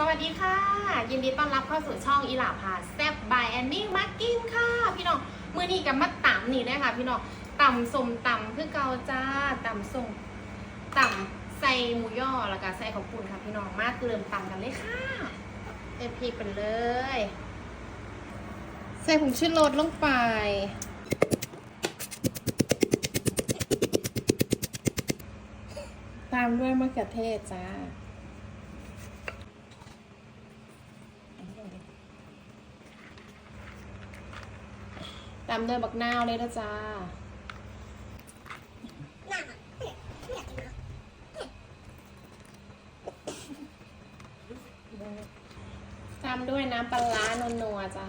สวัสดีค่ะ ยินดีต้อนรับเข้าสู่ช่องอีหลาพาแซบบายแอนนี่มาร์กินค่ะ พี่น้องมือนี้กับมาต่ำนี่เลยค่ะ พี่น้องต่ำสมต่ำคือเกาจ้าต่ำส่งต่ำใส่หมูย่อแล้วก็ใส่ข้าวปุ้นค่ะ พี่น้องมาเริ่มต่ำกันเลยค่ะเอพีไปเลย ใส่ผงชูรสลงไปตามด้วยมะเขือเทศจ้า ตามด้วยบักนาวเลยนะจ้าตามด้วยน้ำปลาร้านัวๆจ้า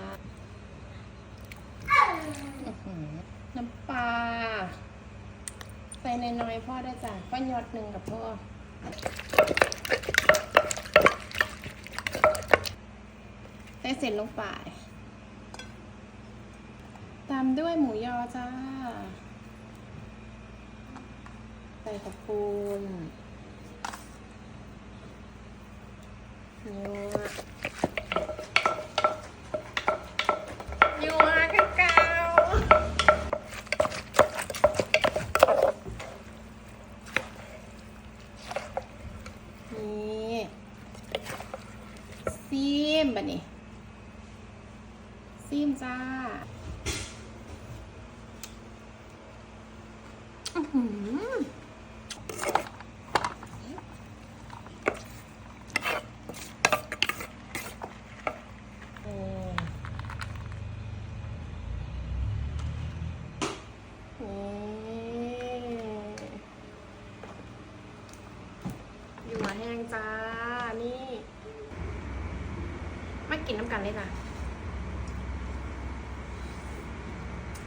น้ำปลาใส่น้อยๆพ่อได้จ้ะพ่อยอดหนึ่งกับพ่อใส่เสร็จลงไป ตามด้วยหมูยอจ้า ใส่กับปูนนัวยัวคือเก่านี่ซีมบะนี่ซีมจ้า อื้อหือเออนี่อยู่หัวแห้งจ้า นี่ มากินน้ำกันเลยจ้ะ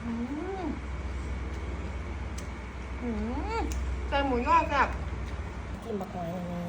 อืม อืมใส่หมูยอดแบบกินบักหอยนี่